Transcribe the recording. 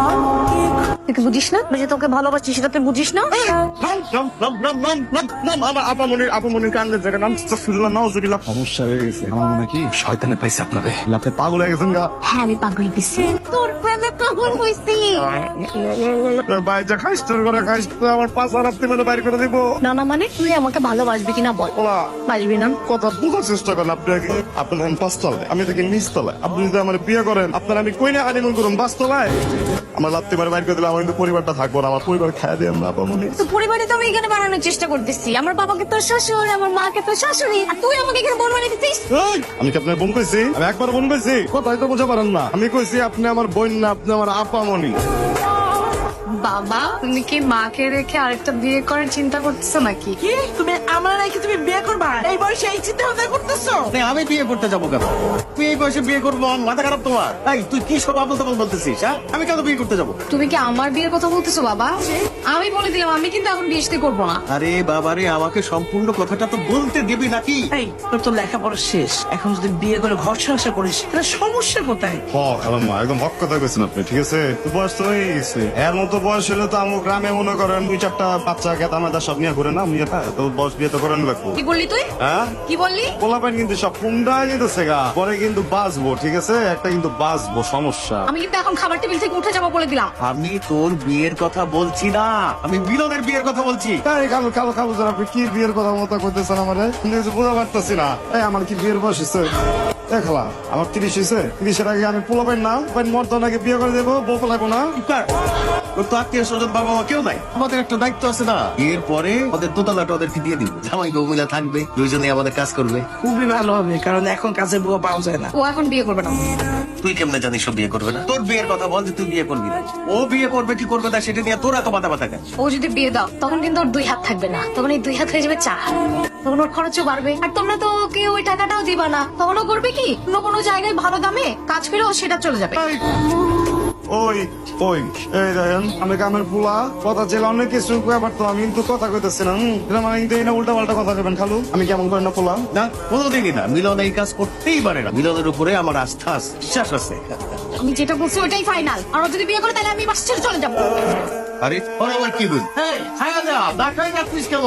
나 তুই বুঝিস না? আমি যে তোকে ভালোবাসি সেটা তুই বুঝিস না? সমস্যা হয়ে গেছে আমার মনে কি? শয়তানে পাইছে আপনারে লাতে পাগল হয়ে গেছেন গা। হ্যাঁ আমি পাগল হয়েছি তোর প্রেমে পাগল হয়েছি ভাই যা খাইস তোর করে খাইস আমার পাঁচ হাজার আপনি মানে বাইর করে দিব। না না মানে তুই আমাকে ভালোবাসবি কিনা বল। ওলা। বাসবি না। কথা বোঝার চেষ্টা করেন আপনি আগে। আপনার এখন পাঁচতলায় আমি থাকি নিচতলায়। আপনি যদি আমার বিয়ে করেন আপনার আমি কই না হানিমুন করুন পাঁচতলায়। আমার লাত্তি মারে বাইর করে দিলে আমার কিন্তু পরিবারটা থাকব না আমার পরিবার খাই দিয়ে আমরা আপামনি তো পরিবারে তো আমি এখানে বানানোর চেষ্টা করতেছি। আমার বাবাকে তোর শ্বশুর আমার মাকে তোর শাশুড়ি আর তুই আমাকে এখানে বোন বানিয়ে দিচ্ছিস আমি কি আপনার বোন কইছি? আমি একবার বোন কইছি। কথাই তো বোঝা পারেন না। আমি কইছি আপনি আমার বোন না আপনি আমার আপামনি বাবা তুমি কি মাকে রেখে আরেকটা বিয়ে করার চিন্তা করতেছো নাকি? কি? তুমি আমার নাকি তুমি বিয়ে করবা? এই বয়সে এই চিন্তা ভাবনা করতেছো? আরে আমি বিয়ে করতে যাব কেন? তুই এই বয়সে বিয়ে করব মাথা খারাপ তোমার। এই তুই কি সব আবল তাবল বলতেছিস হ্যাঁ? আমি কেন বিয়ে করতে যাব? তুমি কি আমার বিয়ের কথা বলতেছো বাবা? আমি বলে দিলাম আমি কিন্তু এখন বিয়ে করব না। আরে বাবারে আমাকে সম্পূর্ণ কথাটা তো বলতে দিবি নাকি? এই তোর তো লেখাপড়া শেষ। এখন যদি বিয়ে করে ঘর সংসার করিস তাহলে সমস্যা কোথায়? হ একদম হক কথা কইছেন আপনি ঠিক আছে? বয়স তো হয়ে গেছে। এর মতো বয়স হলে তো আমার গ্রামে মনে করেন দুই চারটা বাচ্চা গেতা মেদা সব নিয়ে ঘুরে না আমি এটা তো বয়স বিয়ে তো করেন লাগবো। কি বললি তুই? হ্যাঁ? কি বললি? পোলাপান কিন্তু সব পুন্ডা যেতেছে গা। পরে কিন্তু বাঁচবো ঠিক আছে? একটা কিন্তু বাঁচবো সমস্যা। আমি কিন্তু এখন খাবার টেবিল থেকে উঠে যাব বলে দিলাম। আমি তোর বিয়ের কথা বলছি না। আমি মিলনের বিয়ের কথা বলছি। তাই কালো কালো কালো আপনি কি বিয়ের কথা মতো করতেছেন আমারে? বোঝা পারতেছি না। এই আমার কি বিয়ের বয়স হয়েছে দেখলা আমার তিরিশ হয়েছে তিরিশের আগে আমি পোলাপাই না পাইন মর্দ নাকি বিয়ে করে দেবো বউ পোলাইবো না। তো আত্মীয় স্বজন বাবা মা কেউ নাই। আমাদের একটা দায়িত্ব আছে না এর পরে ওদের দোতলাটা ওদেরকে দিয়ে দিব। জামাই বউ মিলা থাকবে দুইজনে আমাদের কাজ করবে। খুবই ভালো হবে কারণ এখন কাজে বুয়া পাওয়া যায় না। ও এখন বিয়ে করবে না। তুই কেমনে জানিস ও বিয়ে করবে না? তোর বিয়ের কথা বল যে তুই বিয়ে করবি না। ও বিয়ে করবে কি করবে না সেটা নিয়ে তোর এত মাথা ব্যথা কেন? ও যদি বিয়ে দাও তখন কিন্তু ওর দুই হাত থাকবে না। তখন এই দুই হাত হয়ে যাবে চার। ওর খরচও বাড়বে। আর তোমরা তো ওকে ওই টাকাটাও দিবা না। তখন ও করবে কি? অন্য কোনো জায়গায় ভালো দামে কাজ করে সেটা চলে যাবে। ওই ওই এই দেখেন আমি কামের পোলা কথা ছিল অনেক কিছু ব্যাপার কিন্তু কথা কইতেছি না এটা মানে কিন্তু এই উল্টা পাল্টা কথা দেবেন খালু। আমি কেমন করে না পোলা? না কোনোদিনই না মিলন এই কাজ করতেই পারে না। মিলনের উপরে আমার আস্থা বিশ্বাস আছে। আমি যেটা বলছি ওইটাই ফাইনাল আর যদি বিয়ে করে তাহলে আমি বাস ছেড়ে চলে যাব। আরে ওর আবার কি হ্যাঁ দেখাই কেন?